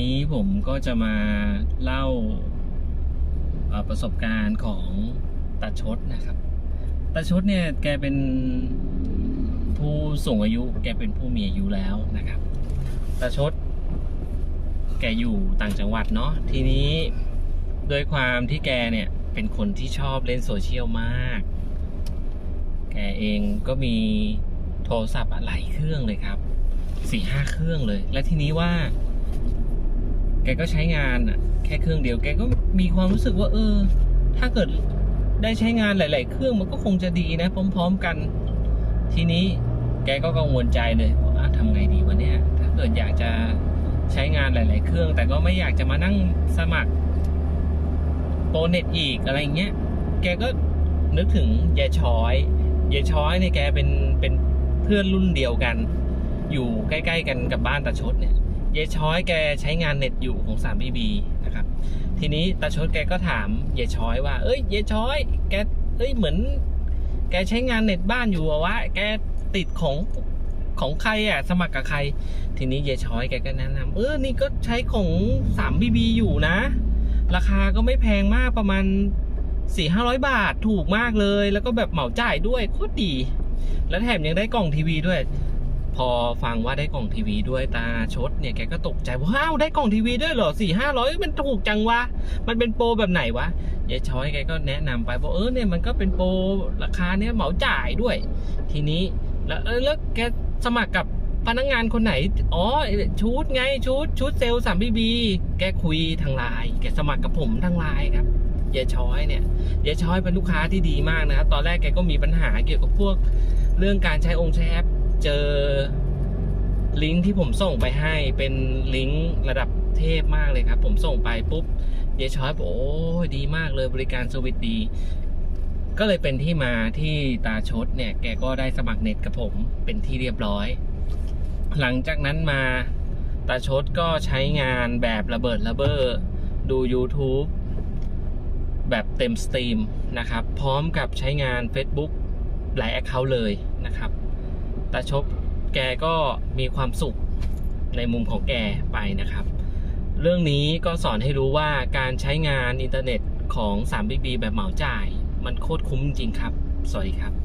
นี้ผมก็จะมาเล่าประสบการณ์ของตาชดนะครับตาชดเนี่ยแกเป็นผู้สูงอายุ แกเป็นผู้มีอายุแล้วนะครับตาชด แกอยู่ต่างจังหวัดเนาะทีนี้โดยความที่แกเนี่ยเป็นคนที่ชอบเล่นโซเชียลมาก แกเองก็มีโทรศัพท์หลายเครื่องเลยครับสี่ห้าเครื่องเลย และทีนี้ว่า กก็ใช้งานอะแค่เครื่องเดียวแกก็มีความรู้สึกว่า เออ ถ้าเกิดได้ใช้งานหลาย ๆ เครื่องมันก็คงจะดีนะ พร้อม ๆ กัน ทีนี้แกก็กังวลใจเลยว่าทำไงดีวะเนี่ยถ้าเกิดอยากจะใช้งานหลาย ๆ เครื่อง แต่ก็ไม่อยากจะมานั่งสมัครโปรเน็ตอีกอะไรเงี้ย แกก็นึกถึงยายช้อยยายช้อยเนี่ยแกเป็นเป็นเพื่อนรุ่นเดียวกัน อยู่ใกล้ ๆ กันกับบ้านตาชดเนี่ย ยายช้อยแกใช้งานเน็ตอยู่ของ 3 BB นะครับ ทีนี้ตาชดแกก็ถามยายช้อยว่า เอ้ยยายช้อย แกเอ้ยเหมือน แกใช้งานเน็ตบ้านอยู่อะวะแกติดของของใครอะสมัครกับใคร ทีนี้ยายช้อยแกก็แนะนำเออนี่ก็ใช้ของ 3 BB อยู่นะ ราคาก็ไม่แพงมากประมาณ4 5 0 0บาทถูกมากเลย แล้วก็แบบเหมาจ่ายด้วยโคตรดี แล้วแถมยังได้กล่องทีวีด้วย พอฟังว่าได้กล่องทีวีด้วยตาชดเนี่ยแกก็ตกใจว้าวได้กล่องทีวีด้วยเหรอสี่ห้าร้อยมันถูกจังวะมันเป็นโปรแบบไหนวะยายช้อยแกก็แนะนำไปบอกเออเนี่ยมันก็เป็นโปรราคาเนี้ยเหมาจ่ายด้วย ทีนี้แล้วเออแล้วแกสมัครกับพนักงานคนไหน อ๋อ ชุดไง ชุด ชุดเซลล์สามบีบี แกคุยทางไลน์ แกสมัครกับผมทางไลน์ครับยายช้อยเนี่ยยายช้อยเป็นลูกค้าที่ดีมากนะครับ ตอนแรกแกก็มีปัญหาเกี่ยวกับพวกเรื่องการใช้องค์ใช้แอป เจอลิงก์ที่ผมส่งไปให้เป็นลิงก์ระดับเทพมากเลยครับ ผมส่งไปปุ๊บเยช้อยบอกโอ้ดีมากเลยบริการสวิตดี ก็เลยเป็นที่มาที่ตาชดเนี่ย แกก็ได้สมัครเน็ตกับผมเป็นที่เรียบร้อย หลังจากนั้นมาตาชดก็ใช้งานแบบระเบิดระเบ้อดู YouTube แบบเต็มสตรีมนะครับ พร้อมกับใช้งาน Facebook หลายแอคเคาท์เลยนะครับ ตาชบแกก็มีความสุขในมุมของแกไปนะครับ เรื่องนี้ก็สอนให้รู้ว่าการใช้งานอินเทอร์เน็ตของ 3BB แบบเหมาจ่าย มันโคตรคุ้มจริงครับ สวัสดีครับ